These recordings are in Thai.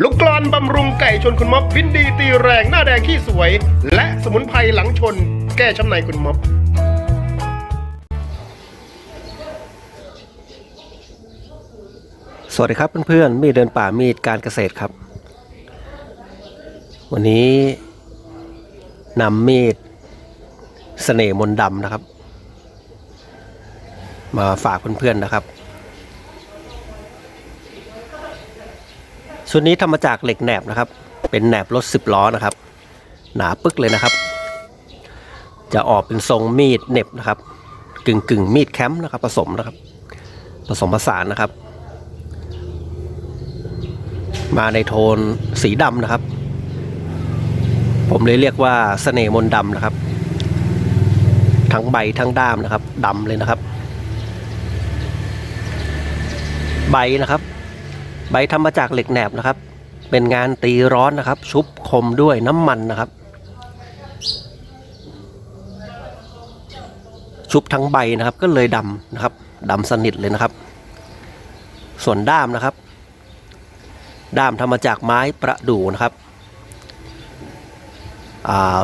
ลูกกลอนบำรุงไก่ชนคุณม็อบวินดีตีแรงหน้าแดงขี้สวย และสมุนไพรหลังชน แก้ช้ำในคุณม็อบ สวัสดีครับเพื่อนๆมีเดินป่ามีดการเกษตรครับ วันนี้นำมีดเสน่ห์มนดำนะครับ มาฝากเพื่อนๆนะครับ ชุดนี้ทำมาจากเหล็กแหนบนะครับ เป็นแหนบรถสิบล้อนะครับ หนาปึ๊กเลยนะครับ จะออกเป็นทรงมีดเน็บนะครับ กึ่งกึ่งมีดแคมป์นะครับ ผสมนะครับ ผสมผสานนะครับ มาในโทนสีดำนะครับ ผมเลยเรียกว่าเสน่ห์มนดำนะครับ ทั้งใบทั้งด้ามนะครับดำเลยนะครับ ใบนะครับ ใบทำมาจากเหล็กแหนบนะครับ เป็นงานตีร้อนนะครับ ชุบคมด้วยน้ำมันนะครับ ชุบทั้งใบนะครับ ก็เลยดำนะครับดำสนิทเลยนะครับ ส่วนด้ามนะครับ ด้ามทำมาจากไม้ประดู่นะครับ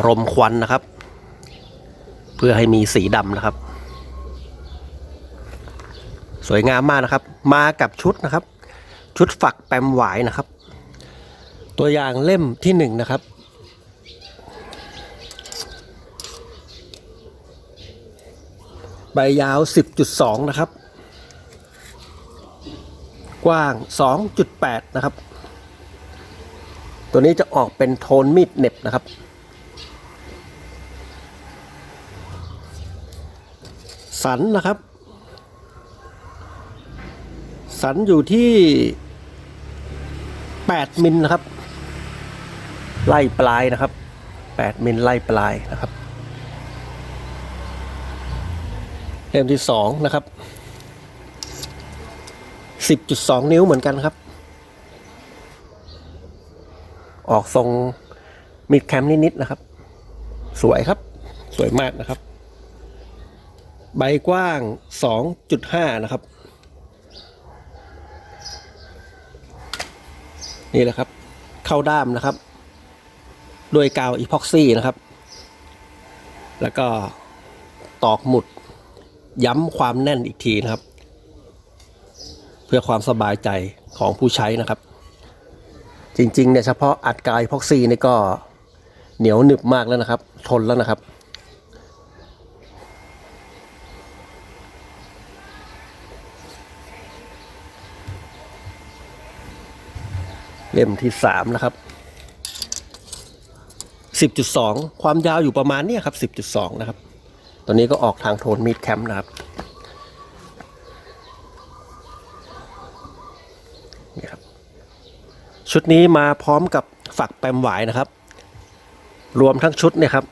รมควันนะครับ เพื่อให้มีสีดำนะครับ สวยงามมากนะครับ มากับชุดนะครับ ชุดฝักแปมหวายนะครับ ตัวอย่างเล่มที่หนึ่งนะครับ ใบยาว 10.2 นะครับ กว้าง 2.8 นะครับ ตัวนี้จะออกเป็นโทนมีดเน็บนะครับสันนะครับ สันอยู่ที่ 8มิลนะครับ ไล่ปลายนะครับ 8มิลไล่ปลายนะครับเล่มที่2นะครับ 10.2 นิ้วเหมือนกันครับ ออกทรงมิดแคมนิดๆนะครับ สวยครับ สวยมากนะครับ ใบกว้าง 2.5 นะครับ นี่แหละครับ เข้าด้ามนะครับ ด้วยกาวอีพ็อกซี่นะครับ แล้วก็ตอกหมุดย้ำความแน่นอีกทีนะครับ เพื่อความสบายใจของผู้ใช้นะครับ จริงๆเนี่ยเฉพาะอัดกาวอีพ็อกซี่นี่ก็เหนียวหนึบมากแล้วนะครับ ทนแล้วนะครับ เล่มที่สามนะครับ10.2ความยาวอยู่ประมาณนี้ครับ10.2นะครับตัวนี้ก็ออกทางโทนมีดแคมป์นะครับนี่ครับ ชุดนี้มาพร้อมกับฝักแปมหวายนะครับ รวมทั้งชุดเนี่ยครับ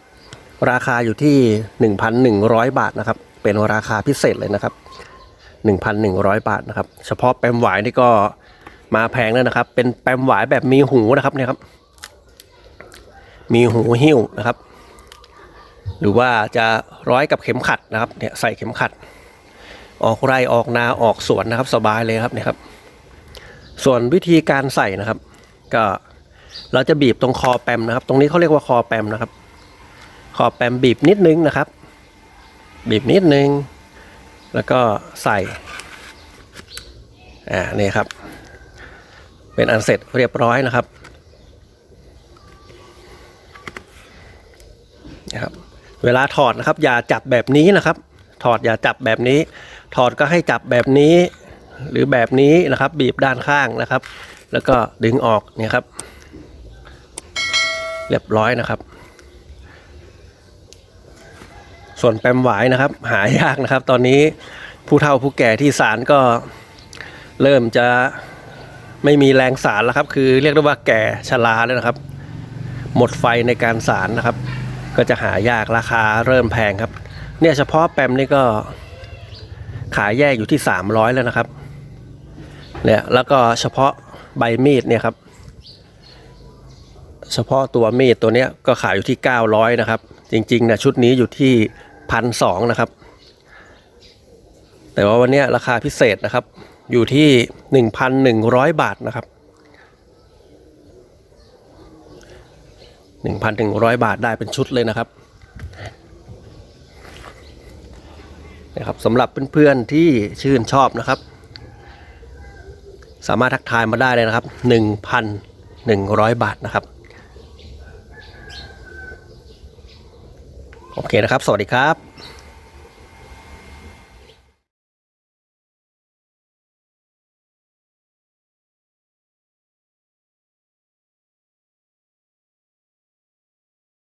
ราคาอยู่ที่1,100บาทนะครับ เป็นราคาพิเศษเลยนะครับ1,100บาทนะครับ เฉพาะแปมหวายนี่ก็ มาแพงแล้วนะครับ เป็นแปมหวายแบบมีหูนะครับเนี่ยครับ มีหูหิ้วนะครับ หรือว่าจะร้อยกับเข็มขัดนะครับ เนี่ยใส่เข็มขัด ออกไร่ออกนาออกสวนนะครับ สบายเลยครับเนี่ยครับ ส่วนวิธีการใส่นะครับ ก็เราจะบีบตรงคอแปมนะครับ ตรงนี้เขาเรียกว่าคอแปมนะครับ คอแปมบีบนิดนึงนะครับ บีบนิดนึง แล้วก็ใส่อ่านี่ครับ เป็นอันเสร็จเรียบร้อยนะครับนะครับ เวลาถอดนะครับ อย่าจับแบบนี้นะครับ ถอดอย่าจับแบบนี้ ถอดก็ให้จับแบบนี้ หรือแบบนี้นะครับ บีบด้านข้างนะครับ แล้วก็ดึงออกเนี่ยครับ เรียบร้อยนะครับ ส่วนแปมหวายนะครับ หายากนะครับ ตอนนี้ผู้เฒ่าผู้แก่ที่สารก็เริ่มจะ ไม่มีแรงสารแล้วครับ คือเรียกได้ว่าแก่ชราแล้วนะครับ หมดไฟในการสารนะครับ ก็จะหายากราคาเริ่มแพงครับ เนี่ยเฉพาะแปมนี่ก็ ขายแยกอยู่ที่ 300 แล้วนะครับ เนี่ยแล้วก็เฉพาะใบมีดเนี่ยครับ เฉพาะตัวมีดตัวเนี้ยก็ขายอยู่ที่ 900 นะครับ จริงๆนะชุดนี้อยู่ที่พันสองนะครับ แต่ว่าวันนี้ราคาพิเศษนะครับ อยู่ที่ 1,100 บาทนะครับ 1,100 บาทได้เป็นชุดเลยนะครับนะครับสำหรับเพื่อนๆที่ชื่นชอบนะครับ สามารถทักทายมาได้เลยนะครับ 1,100 บาทนะครับ โอเคนะครับ สวัสดีครับ